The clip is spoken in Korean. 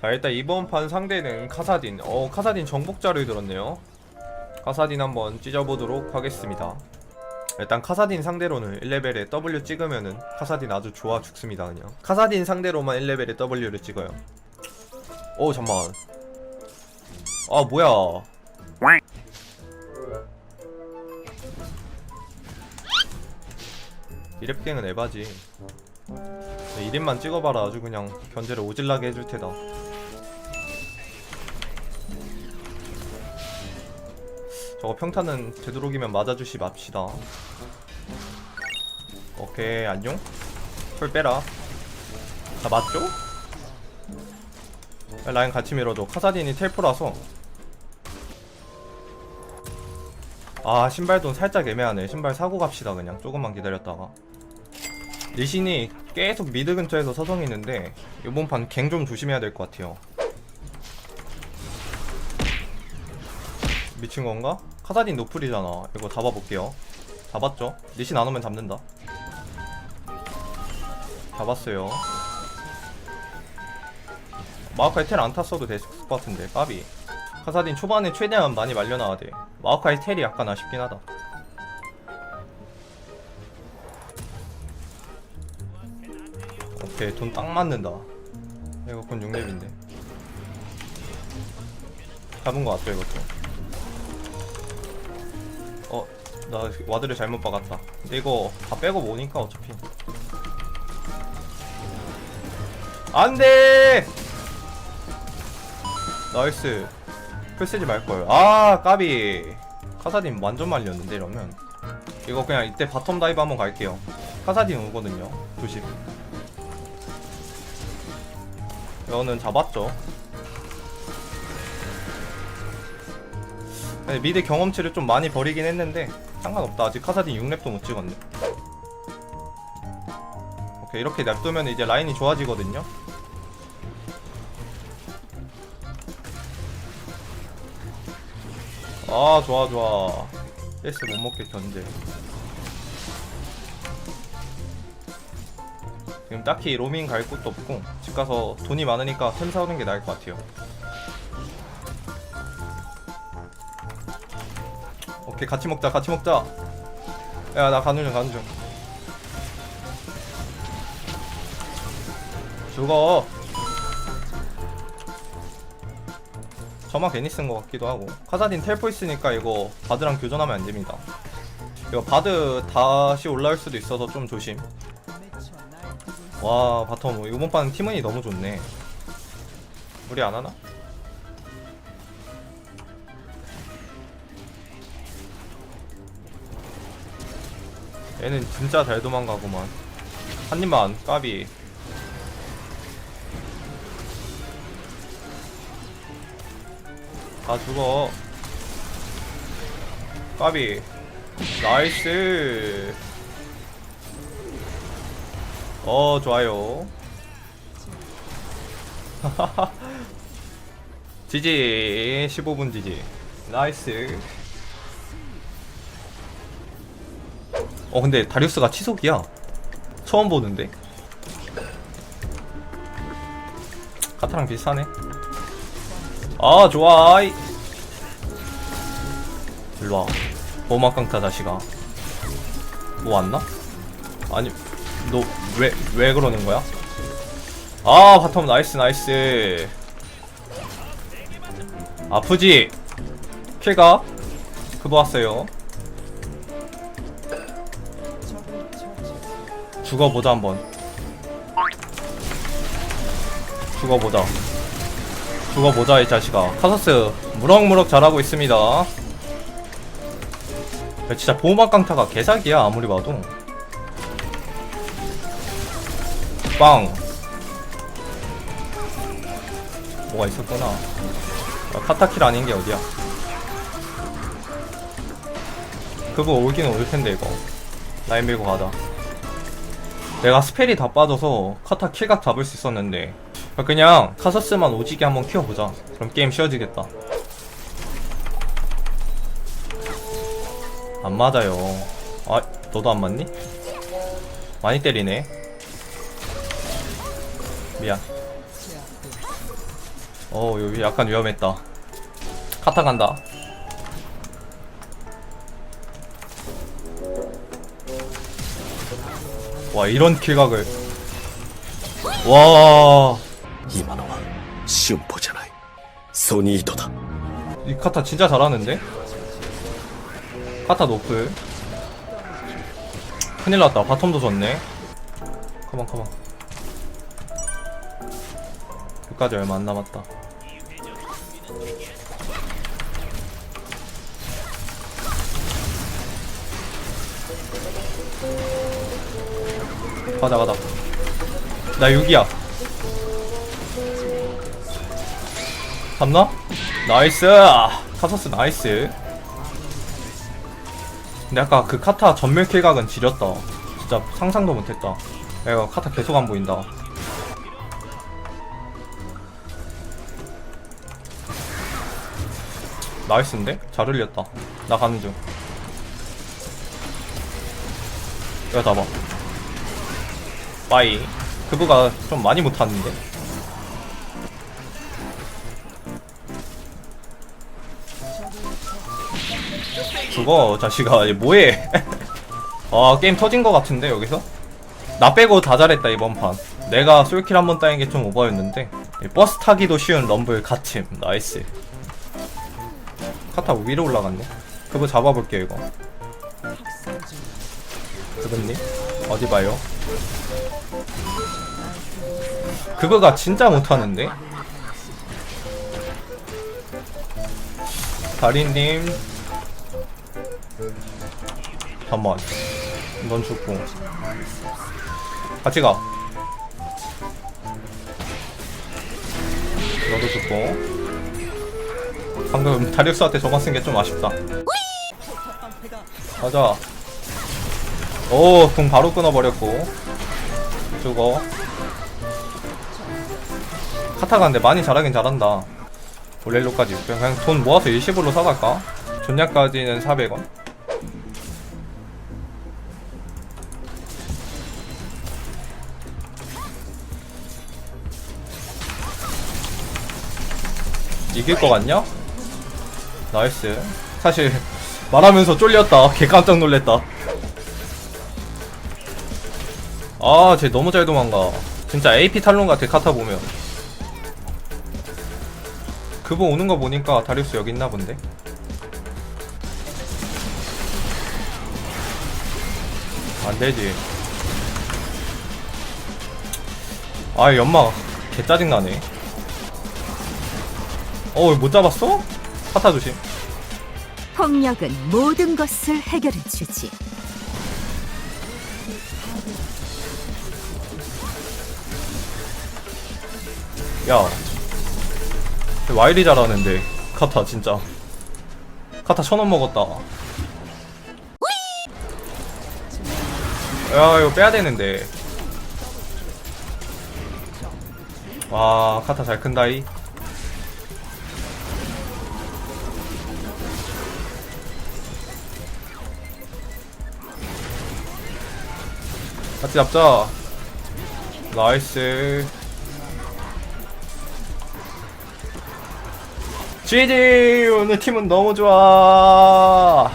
자 일단 이번 판 상대는 카사딘. 어 카사딘 정복자를 들었네요. 카사딘 한번 찢어보도록 하겠습니다. 일단 카사딘 상대로는 1레벨에 W 찍으면은 카사딘 아주 좋아 죽습니다 그냥. 카사딘 상대로만 1레벨에 W를 찍어요. 오 잠만. 아 뭐야. 이랩갱은 에바지. 1인만 찍어봐라. 아주 그냥 견제를 오질나게 해줄 테다 저거 평타는 되도록이면 맞아주시 맙시다. 오케이 안녕. 풀 빼라. 자 맞죠? 라인 같이 밀어줘. 카사딘이 텔포라서. 아 신발돈 살짝 애매하네. 신발 사고 갑시다 그냥. 조금만 기다렸다가. 리신이 계속 미드 근처에서 서성이는데 이번 판 갱 좀 조심해야 될 것 같아요. 미친 건가? 카사딘 노플이잖아. 이거 잡아볼게요. 잡았죠? 리신 안 오면 잡는다. 잡았어요. 마오카이 텔 안 탔어도 됐을 것 같은데 까비. 카사딘 초반에 최대한 많이 말려놔야 돼. 마오카이 텔이 약간 아쉽긴 하다. 오케이 돈 딱 맞는다. 이거 건 6렙인데. 잡은 거 같죠 이것도 나 와드를 잘못 박았다. 근데 이거 다 빼고 모니까 어차피. 안 돼! 나이스. 풀 쓰지 말걸. 아, 까비. 카사딘 완전 말렸는데, 이러면. 이거 그냥 이때 바텀 다이브 한번 갈게요. 카사딘 오거든요. 조심. 이거는 잡았죠. 네, 미드 경험치를 좀 많이 버리긴 했는데 상관없다. 아직 카사딘 6렙도 못 찍었네. 오케이 이렇게 냅두면 이제 라인이 좋아지거든요. 아 좋아 좋아. S 못 먹게 견제. 지금 딱히 로밍 갈 곳도 없고 집 가서 돈이 많으니까 템 사오는 게 나을 것 같아요 오케이 같이 먹자 같이 먹자. 야 나 가는 중 가는 중. 죽어. 저만 괜히 쓴 것 같기도 하고. 카사딘 텔포 있으니까 이거 바드랑 교전하면 안 됩니다. 이거 바드 다시 올라올 수도 있어서 좀 조심. 와 바텀 이번 판 팀원이 너무 좋네. 우리 안 하나? 얘는 진짜 잘 도망가구만. 한 입만 까비. 다 죽어. 까비. 나이스. 어 좋아요. 지지. 15분 지지. 나이스 어 근데 다리우스가 치속이야. 처음 보는데. 카타랑 비슷하네. 아 좋아. 이. 일로와. 강타 자식아. 뭐 왔나? 아니 너 왜 왜 그러는 거야? 아 바텀 나이스 나이스. 아프지? 킬가? 그거 왔어요 죽어보자 한번. 죽어보자. 죽어보자 이 자식아. 카서스 무럭무럭 잘하고 있습니다. 야, 진짜 보호막 강타가 개사기야 아무리 봐도. 빵. 뭐가 있었구나. 야, 카타킬 아닌 게 어디야? 그거 올긴 올 텐데 이거. 라인 밀고 가자 내가 스펠이 다 빠져서 카타 킬각 잡을 수 있었는데. 그냥 카서스만 오지게 한번 키워보자. 그럼 게임 쉬워지겠다. 안 맞아요. 아 너도 안 맞니? 많이 때리네. 미안. 어 여기 약간 위험했다. 카타 간다 와 이런 킬각을 와 今のは春歩じゃないソニートだ 이 카타 진짜 잘하는데? 카타 노플 큰일 났다 바텀도 졌네 가만 가만 여기까지 얼마 안 남았다 가자 가자. 나 6이야. 잡나? 나이스! 카서스 나이스. 근데 아까 그 카타 전멸 킬 각은 지렸다. 진짜 상상도 못했다. 야, 이거 카타 계속 안 보인다. 나이스인데? 잘 흘렸다. 나 가는 중. 이거 잡아 빠이. 그부가 좀 많이 못하는데. 죽어 자식아. 얘 뭐해? 아 게임 터진 거 같은데 여기서? 나 빼고 다 잘했다 이번 판. 내가 솔킬 한 번 따인 게 좀 오버였는데. 이 버스 타기도 쉬운 럼블 갓침. 나이스. 카타 위로 올라갔네. 그거 잡아볼게 이거. 그분님 어디 봐요 그거가 진짜 못하는데? 다리님. 잠만. 넌 죽고 같이 가. 너도 죽고 방금 다리우스한테 저거 쓴 게 좀 아쉽다. 가자. 오궁 바로 끊어버렸고. 죽어 카타가 근데 많이 잘하긴 잘한다. 볼렐로까지 그냥 돈 모아서 일시불로 사갈까? 존약까지는 400원. 이길 것 같냐? 나이스. 사실 말하면서 쫄렸다. 개 깜짝 놀랬다. 아쟤 너무 잘 도망가. 진짜 AP 탈론 같아 카타 보면 그거 오는 거 보니까 다리우스 여기 있나 본데 안 되지 아 연막 개 짜증나네 어, 못 잡았어? 카타 조심. 폭력은 모든 것을 해결해 주지. 야. 와이리 잘하는데. 카타, 진짜. 카타 천원 먹었다. 야, 이거 빼야 되는데. 와, 카타 잘 큰다이. 같이 잡자. 나이스. GG! 오늘 팀은 너무 좋아.